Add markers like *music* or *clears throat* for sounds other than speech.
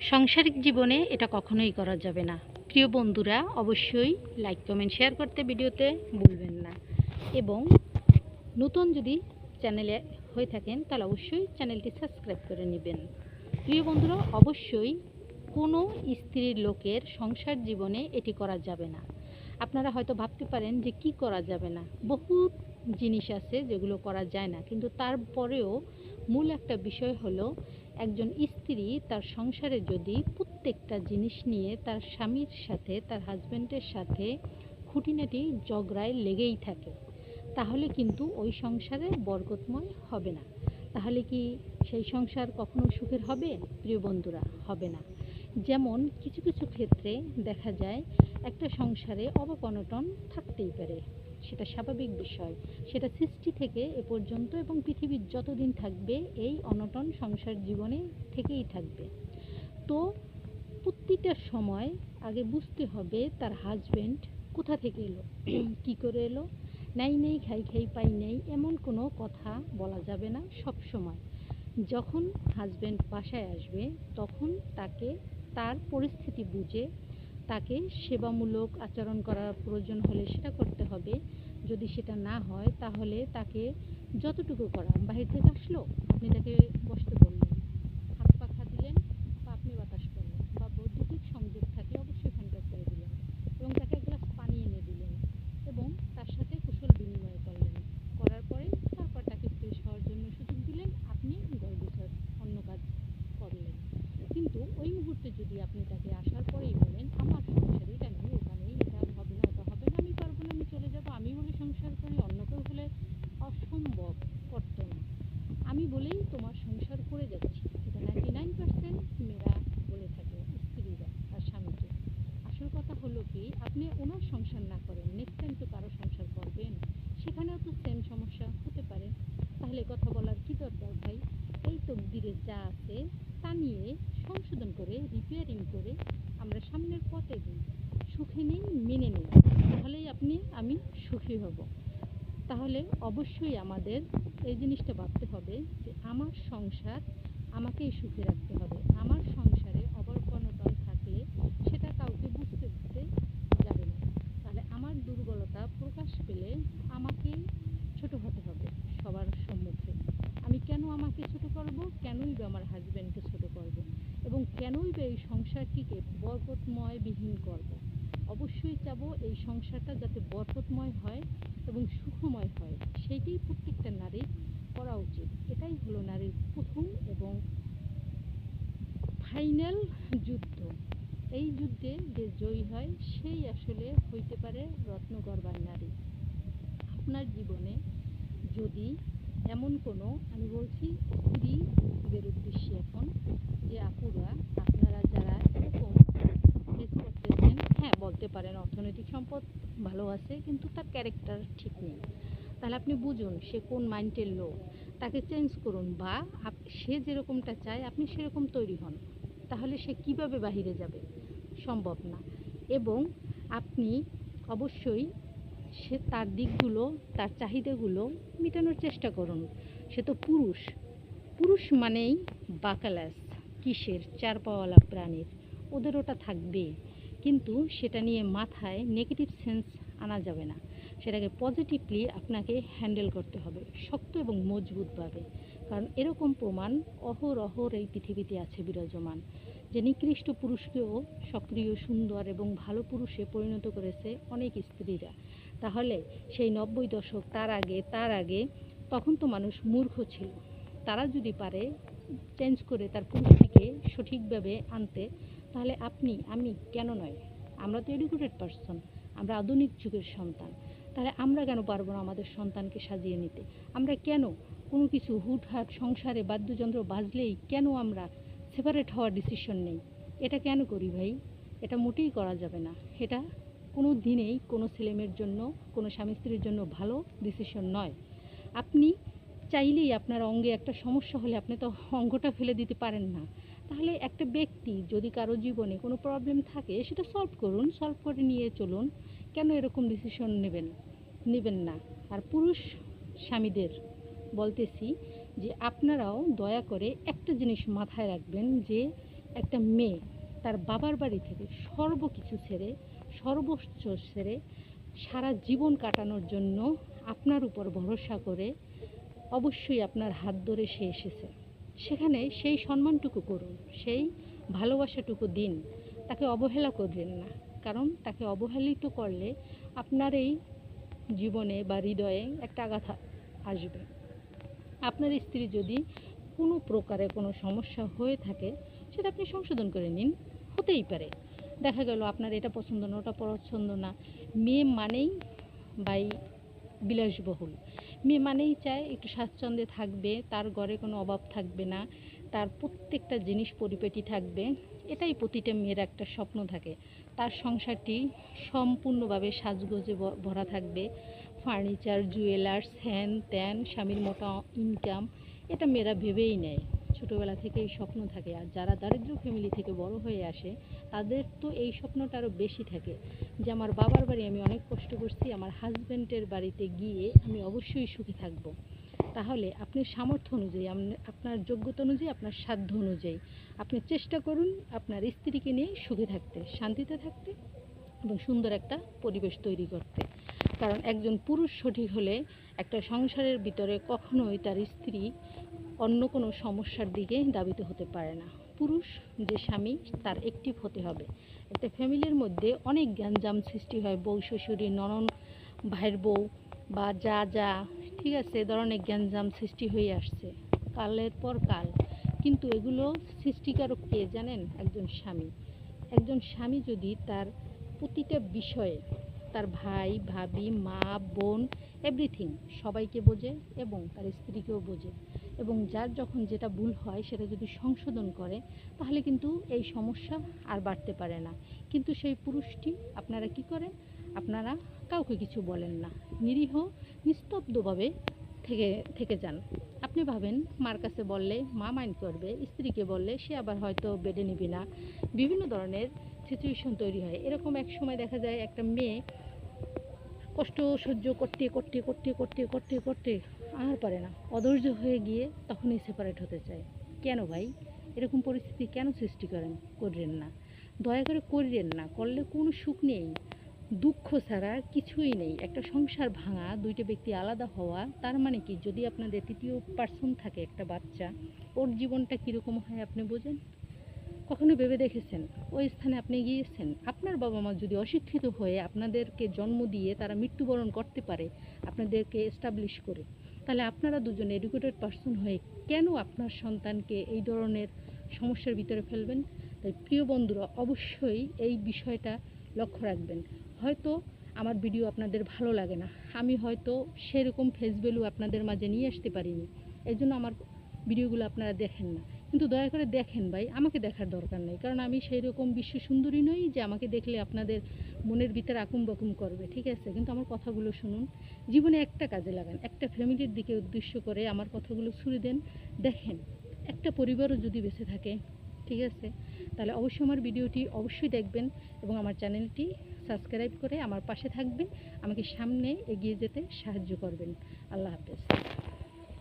সাংসারিক জীবনে এটা কখনোই করা যাবে না। প্রিয় বন্ধুরা, অবশ্যই লাইক কমেন্ট শেয়ার করতে ভিডিওতে ভুলবেন না। এবং নতুন যদি চ্যানেলে হয়ে থাকেন, তাহলে অবশ্যই চ্যানেলটি সাবস্ক্রাইব করে নেবেন। প্রিয় বন্ধুরা, অবশ্যই কোনো স্ত্রীর লোকের সংসার জীবনে এটি করা যাবে না। আপনারা হয়তো ভাবতে পারেন যে কি করা যাবে না। বহু জিনিস আছে যেগুলো করা যায় না। কিন্তু তারপরেও মূল একটা বিষয় হলো একজন স্ত্রী তার সংসারে যদি প্রত্যেকটা জিনিস নিয়ে তার স্বামীর সাথে, তার হাজব্যান্ডের সাথে খুঁটিনাটি ঝগড়ায় লেগেই থাকে, তাহলে কিন্তু ওই সংসারে বরকতময় হবে না। তাহলে কি সেই সংসার কখনো সুখের হবে? প্রিয় বন্ধুরা, হবে না। যেমন কিছু কিছু ক্ষেত্রে দেখা যায়, একটা সংসারে অবকনটন থাকতেই পারে। সেটা স্বাভাবিক বিষয়। সেটা সৃষ্টি থেকে এ পর্যন্ত এবং পৃথিবীর যতদিন থাকবে, এই অনটন সংসার জীবনে থেকেই থাকবে। তো প্রতিটা সময় আগে বুঝতে হবে তার হাজবেন্ড কোথা থেকে এলো, *clears throat* কি করে এলো? নাই নেই, খাই খাই, পাই নেই, এমন কোনো কথা বলা যাবে না সব সময়। যখন হাজবেন্ড বাসায় আসবে, তখন তাকে তার পরিস্থিতি বুঝে, তাকে সেবামূলক আচরণ করার প্রয়োজন হলে সেটা করতে যদি সেটা না হয়, তাহলে তাকে যতটুকু করা, বাহির থেকে আসলো, আপনি তাকে বসতে বললেন, হাত পাখা দিলেন বা আপনি বাতাস করলেন বা বৈদ্যুতিক সংযোগ থাকলে অবশ্যই ফ্যানটা করে দিলেন এবং তাকে এক গ্লাস পানি এনে দিলেন এবং তার সাথে কুশল বিনিময় করলেন। করার পরে তারপর তাকে ফ্রেশ হওয়ার জন্য সুযোগ দিলেন, আপনি গুছার অন্য কাজ করলেন। কিন্তু ওই মুহূর্তে যদি আপনি তাকে আসার পরেই বলেন আমার সংসারে এটা নেই ওটা নেই এটা হবে না ওটা হবে না আমি পারব না আমি চলে যাব আমি বলে সংসার করি অন্য কেউ হলে অসম্ভব করতো না আমি বলেই তোমার সংসার করে যাচ্ছি। এটা নাইনটি নাইন পার্সেন্ট মেয়েরা বলে থাকে, স্ত্রীরা তার স্বামীকে। আসল কথা হলো কি, আপনি ওনার সংসার না করেন নেক্সট টাইম তো কারও সংসার করবেন। সেখানেও তো সেম সমস্যা হতে পারে। তাহলে কথা বলার কি দরকার ভাই? এই তকদিরে যা আছে, তা নিয়ে সংশোধন করে রিপেয়ারিং করে আমরা সামনের পথে দিই সুখে নেই, মেনে নেই। তাহলেই আপনি, আমি সুখী হব। তাহলে অবশ্যই আমাদের এই জিনিসটা ভাবতে হবে আমার সংসার আমাকেই সুখে রাখতে হবে। আমার সংসারে অবর্গণতন থাকলে সেটা কাউকে বুঝতে দিতে যাবে না। তাহলে আমার দুর্বলতা প্রকাশ পেলে আমাকেই ছোট হতে হবে সবার সম্মুখে। আমি কেন আমাকে ছোট করব? কেনই বা আমার হাজব্যান্ডকে ছোট করব? এবং কেনই বা এই সংসারটিকে বরকতময় বিহীন করব? অবশ্যই চাবো এই সংসারটা যাতে বরকতময় হয় এবং সুখময় হয়। সেইটাই প্রত্যেকটা নারীর করা উচিত। এটাই হলো নারীর প্রথম এবং ফাইনাল যুদ্ধ। এই যুদ্ধে যে জয়ী হয়, সেই আসলে হইতে পারে রত্নগর্বার নারী। আপনার জীবনে যদি এমন কোনো, আমি বলছি স্ত্রীদের উদ্দেশ্যে এখন, যে আপুরা, আপনারা যারা এরকম ফেস করতেছেন হ্যাঁ বলতে পারেন অর্থনৈতিক সম্পদ ভালো আছে, কিন্তু তার ক্যারেক্টার ঠিক নেই। তাহলে আপনি বুঝুন সে কোন মাইন্ডের লোক। তাকে চেঞ্জ করুন বা সে যেরকমটা চায় আপনি সেরকম তৈরি হন। তাহলে সে কীভাবে বাহিরে যাবে? সম্ভব না। এবং আপনি অবশ্যই সে তার দিকগুলো, তার চাহিদাগুলো মেটানোর চেষ্টা করুন। সে তো পুরুষ। পুরুষ মানেই বাকালাস, কিসের? চার পাওয়ালা প্রাণীর। ওদের ওটা থাকবে কিন্তু সেটা নিয়ে মাথায় নেগেটিভ সেন্স আনা যাবে না। সেটাকে পজিটিভলি আপনাকে হ্যান্ডেল করতে হবে, শক্ত এবং মজবুতভাবে। কারণ এরকম প্রমাণ অহরহর এই পৃথিবীতে আছে বিরাজমান। যে নিকৃষ্ট পুরুষকেও সক্রিয়, সুন্দর এবং ভালো পুরুষে পরিণত করেছে অনেক স্ত্রীরা। তাহলে সেই নব্বই দশক তার আগে তার আগে তখন তো মানুষ মূর্খ ছিল। তারা যদি পারে চেঞ্জ করে তার পুরুষটিকে সঠিকভাবে আনতে, তাহলে আপনি, আমি কেন নয়? আমরা তো এডুকেটেড পারসন আমরা আধুনিক যুগের সন্তান। তাহলে আমরা কেন পারব না আমাদের সন্তানকে সাজিয়ে নিতে? আমরা কেন কোনো কিছু হুটহাট সংসারে বাদ্যযন্ত্র বাজলেই কেন আমরা সেপারেট হওয়ার ডিসিশন নেই? এটা কেন করি ভাই? এটা মোটেই করা যাবে না। এটা কোনো দিনেই কোনো ছেলেমেয়ের জন্য, কোনো স্বামী স্ত্রীর জন্য ভালো ডিসিশন নয়। আপনি চাইলেই আপনার অঙ্গে একটা সমস্যা হলে আপনি তো অঙ্গটা ফেলে দিতে পারেন না। তাহলে একটা ব্যক্তি যদি কারও জীবনে কোনো প্রবলেম থাকে, সেটা সলভ করুন সলভ করে নিয়ে চলুন। কেন এরকম ডিসিশন নেবেন? নেবেন না। আর পুরুষ স্বামীদের বলতেছি যে আপনারাও দয়া করে একটা জিনিস মাথায় রাখবেন যে একটা মেয়ে তার বাবার বাড়ি থেকে সর্বকিছু ছেড়ে, সর্বোচ্চ ছেড়ে সারা জীবন কাটানোর জন্য আপনার উপর ভরসা করে অবশ্যই আপনার হাত ধরে সে এসেছে। সেখানে সেই সম্মানটুকু করুন, সেই ভালোবাসাটুকু দিন। তাকে অবহেলা করবেন না। কারণ তাকে অবহেলিত করলে আপনার এই জীবনে বা হৃদয়ে একটা আঘাত আসবে। আপনার স্ত্রী যদি কোনো প্রকারে কোনো সমস্যা হয়ে থাকে, সেটা আপনি সংশোধন করে নিন। হতেই পারে। দেখা গেল আপনার এটা পছন্দ না, ওটা পছন্দ না। মেয়ে মানেই বাই বিলাসবহুল। মেয়ে মানেই চায় একটু স্বাচ্ছন্দ্যে থাকবে, তার ঘরে কোনো অভাব থাকবে না। তার প্রত্যেকটা জিনিস পরিপাটি থাকবে। এটাই প্রতিটা মেয়ের একটা স্বপ্ন থাকে। তার সংসারটি সম্পূর্ণভাবে সাজগোজে ভরা থাকবে। ফার্নিচার, জুয়েলার্স, হ্যান ত্যান, স্বামীর মোটা ইনকাম এটা মেয়েরা ভেবেই নেয়। ছোটোবেলা থেকে এই স্বপ্ন থাকে। আর যারা দারিদ্র ফ্যামিলি থেকে বড় হয়ে আসে, তাদের তো এই স্বপ্নটা আরও বেশি থাকে যে, আমার বাবার বাড়ি আমি অনেক কষ্ট করছি, আমার হাজব্যান্ডের বাড়িতে গিয়ে আমি অবশ্যই সুখী থাকব। তাহলে আপনি সামর্থ্য অনুযায়ী, আপনি- আপনার যোগ্যতা অনুযায়ী, আপনার সাধ্য অনুযায়ী আপনি চেষ্টা করুন আপনার স্ত্রীকে নিয়ে সুখে থাকতে, শান্তিতে থাকতে এবং সুন্দর একটা পরিবেশ তৈরি করতে। কারণ একজন পুরুষ সঠিক হলে একটা সংসারের ভিতরে কখনোই তার স্ত্রী অন্য কোনো সমস্যার দিকে দাবিত হতে পারে না। পুরুষ যে স্বামী, তার অ্যাক্টিভ হতে হবে। একটা ফ্যামিলির মধ্যে অনেক জ্ঞানজাম সৃষ্টি হয়, বউ শ্বশুরি ননন, ভাইয়ের বউ বা যা যা ঠিক আছে ধরনের গ্যাঞ্জাম সৃষ্টি হয়ে আসছে, কালের পর কাল। কিন্তু এগুলো সৃষ্টিকারক কে জানেন? একজন স্বামী। একজন স্বামী যদি তার প্রতিটা বিষয়ে, তার ভাই, ভাবি, মা, বোন এভরিথিং সবাইকে বোঝে এবং তার স্ত্রীকেও বোঝে এবং যার যখন যেটা ভুল হয় সেটা যদি সংশোধন করে, তাহলে কিন্তু এই সমস্যা আর বাড়তে পারে না। কিন্তু সেই পুরুষটি আপনারা কি করেন? আপনারা কাউকে কিছু বলেন না। নিরীহ, নিস্তব্ধভাবে থেকে থেকে যান। আপনি ভাবেন, মার কাছে বললে মা মাইন্ড করবে, স্ত্রীকে বললে সে আবার হয়তো বেডে নিবে না। বিভিন্ন ধরনের সিচুয়েশন তৈরি হয়। এরকম এক সময় দেখা যায় একটা মেয়ে কষ্ট সহ্য করতে করতে করতে করতে করতে করতে আর পারে না। অধৈর্য হয়ে গিয়ে তখনই সেপারেট হতে চায়। কেন ভাই? এরকম পরিস্থিতি কেন সৃষ্টি করেন, করলেন না? দয়া করে করিলেন না, করলে কোনো সুখ নেই। দুঃখ ছাড়া কিছুই নেই। একটা সংসার ভাঙা, দুইটা ব্যক্তি আলাদা হওয়া, তার মানে কি? যদি আপনাদের তৃতীয় পার্সন থাকে একটা বাচ্চা, ওর জীবনটা কীরকম হয় আপনি বোঝেন? কখনো ভেবে দেখেছেন? ওই স্থানে আপনি গিয়েছেন? আপনার বাবা মা যদি অশিক্ষিত হয়ে আপনাদেরকে জন্ম দিয়ে তারা মৃত্যুবরণ করতে পারে, আপনাদেরকে এস্টাবলিশ করে, তাহলে আপনারা দুজন এডুকেটেড পার্সন হয়ে কেন আপনার সন্তানকে এই ধরনের সমস্যার ভিতরে ফেলবেন? তাই প্রিয় বন্ধুরা, অবশ্যই এই বিষয়টা লক্ষ্য রাখবেন। হয়তো আমার ভিডিও আপনাদের ভালো লাগে না। আমি হয়তো সেরকম ফেস ভ্যালু আপনাদের মাঝে নিয়ে আসতে পারিনি। এই জন্য আমার ভিডিওগুলো আপনারা দেখেন না। কিন্তু দয়া করে দেখেন ভাই, আমাকে দেখার দরকার নেই। কারণ আমি সেই রকম বিশ্ব সুন্দরী নই যে আমাকে দেখলে আপনাদের মনের ভিতরে আকুম বাকুম করবে, ঠিক আছে? কিন্তু আমার কথাগুলো শুনুন। জীবনে একটা কাজে লাগান, একটা ফ্যামিলির দিকে উদ্দেশ্য করে আমার কথাগুলো ছুড়ে দেন। দেখেন, একটা পরিবারও যদি বেঁচে থাকে, ঠিক আছে? তাহলে অবশ্যই আমার ভিডিওটি অবশ্যই দেখবেন এবং আমার চ্যানেলটি সাবস্ক্রাইব করে আমার পাশে থাকবেন। আমাকে সামনে এগিয়ে যেতে সাহায্য করবেন। আল্লাহ হাফেজ।